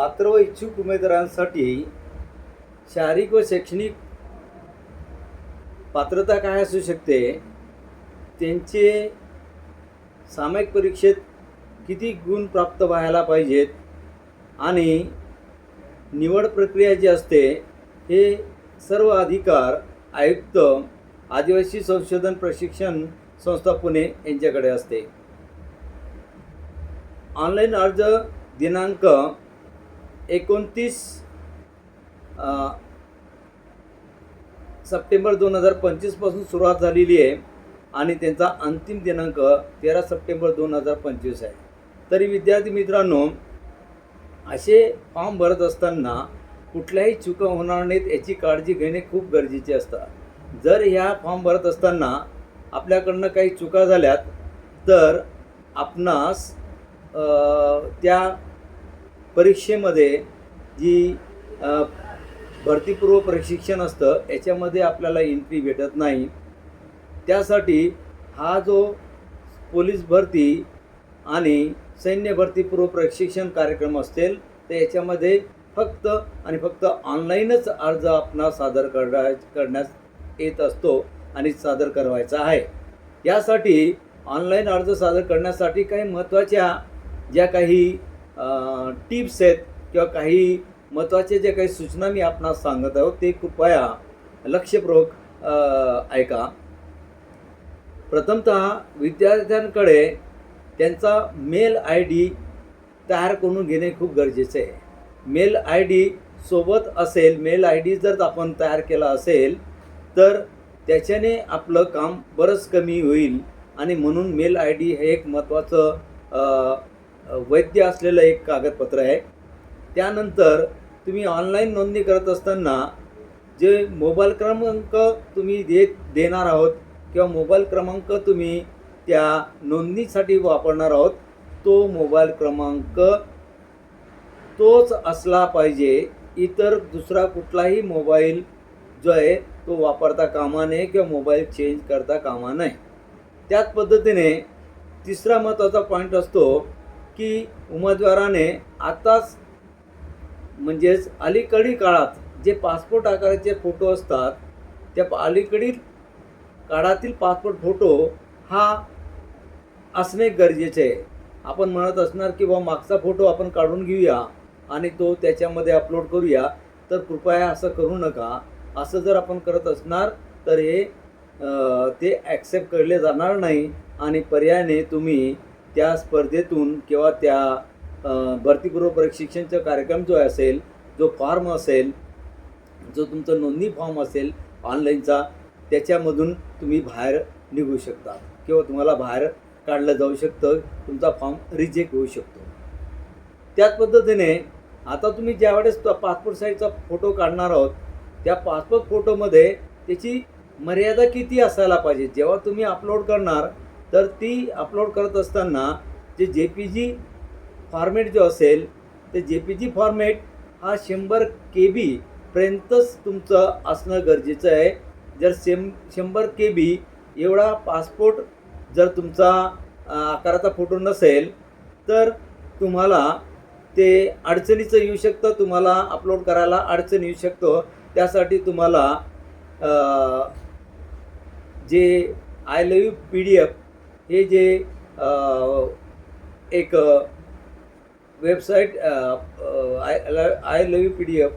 पात्र व इच्छुक उमेदवारांसाठी शारीरिक व शैक्षणिक पात्रता काय असू शकते? त्यांचे सामायिक परीक्षेत किती गुण प्राप्त व्हायला पाहिजेत? आणि निवड प्रक्रिया जी असते हे सर्व अधिकार आयुक्त आदिवासी संशोधन प्रशिक्षण संस्था पुणे यांच्याकडे असते. ऑनलाईन अर्ज दिनांक एकोणतीस सप्टेंबर दोन हजार पंचवीसपासून सुरुवात झालेली आहे आणि त्यांचा अंतिम दिनांक तेरा सप्टेंबर दोन हजार पंचवीस आहे. तरी विद्यार्थी मित्रांनो असे फॉर्म भरत असताना कुठल्याही चुका होणार नाहीत याची काळजी घेणे खूप गरजेचे असतं. जर ह्या फॉर्म भरत असताना आपल्याकडनं काही चुका झाल्यात तर आपणास त्या परीक्षेमध्ये जी भरतीपूर्व प्रशिक्षण असतं याच्यामध्ये आपल्याला एंट्री भेटत नाही. त्यासाठी हा जो पोलीस भरती आणि सैन्य भरतीपूर्व प्रशिक्षण कार्यक्रम असेल तर याच्यामध्ये फक्त आणि फक्त ऑनलाईनच अर्ज आपणा सादर करा करण्यास येत असतो आणि सादर करवायचा आहे. यासाठी ऑनलाईन अर्ज सादर करण्यासाठी काही महत्त्वाच्या ज्या काही टिप्स आहेत किंवा काही महत्त्वाचे जे काही सूचना मी आपणास सांगत आहोत ते कृपया लक्षपूर्वक ऐका. प्रथमतः विद्यार्थ्यांकडे त्यांचा मेल आय डी तयार करून घेणे खूप गरजेचे आहे. मेल आय डी सोबत असेल मेल आय डी जर आपण तयार केला असेल तर त्याच्याने आपलं काम बरंच कमी होईल आणि म्हणून मेल आय डी हे एक महत्त्वाचं वैद्य असलेलं एक कागदपत्र आहे. त्यानंतर तुम्ही ऑनलाईन नोंदणी करत असताना जे मोबाईल क्रमांक तुम्ही देत देणार आहोत किंवा मोबाईल क्रमांक तुम्ही त्या नोंदणीसाठी वापरणार आहोत तो मोबाईल क्रमांक तोच असला पाहिजे. इतर दुसरा कुठलाही मोबाईल जो आहे तो वापरता कामा नये किंवा मोबाईल चेंज करता कामा नये. त्याच पद्धतीने तिसरा महत्त्वाचा पॉईंट असतो की उमेदवाराने आताच म्हणजेच अलीकडील काळात जे पासपोर्ट आकाराचे फोटो असतात त्या अलीकडील काळातील पासपोर्ट फोटो हा असणे गरजेचे आहे. आपण म्हणत असणार की बा मागचा फोटो आपण काढून घेऊया आणि तो त्याच्यामध्ये अपलोड करूया तर कृपया असं करू नका. असं जर आपण करत असणार तर हे ते ॲक्सेप्ट केले जाणार नाही आणि पर्यायाने तुम्ही त्या स्पर्धेतून किंवा त्या भरतीपूर्व प्रशिक्षणचा कार्यक्रम जो असेल जो फॉर्म असेल जो तुमचा नोंदणी फॉर्म असेल ऑनलाईनचा त्याच्यामधून तुम्ही बाहेर निघू शकता किंवा तुम्हाला बाहेर काढलं जाऊ शकतं तुमचा फॉर्म रिजेक्ट होऊ शकतो. त्याच पद्धतीने आता तुम्ही ज्यावेळेस पासपोर्ट साईजचा फोटो काढणार आहोत त्या पासपोर्ट फोटोमध्ये त्याची मर्यादा किती असायला पाहिजे? जेव्हा तुम्ही अपलोड करणार तर ती अपलोड करत असताना जे जे पी जी फॉर्मेट जो असेल ते जे पी जी फॉर्मेट हा शंभर के बीपर्यंतच तुमचं असणं गरजेचं आहे. जर शेम शंभर के बी एवढा पासपोर्ट जर तुमचा आकाराचा फोटो नसेल तर तुम्हाला ते अडचणीचं येऊ शकतं. तुम्हाला अपलोड करायला अडचण येऊ शकतो. त्यासाठी तुम्हाला जे I love you P D F हे जे एक website I I love you P D F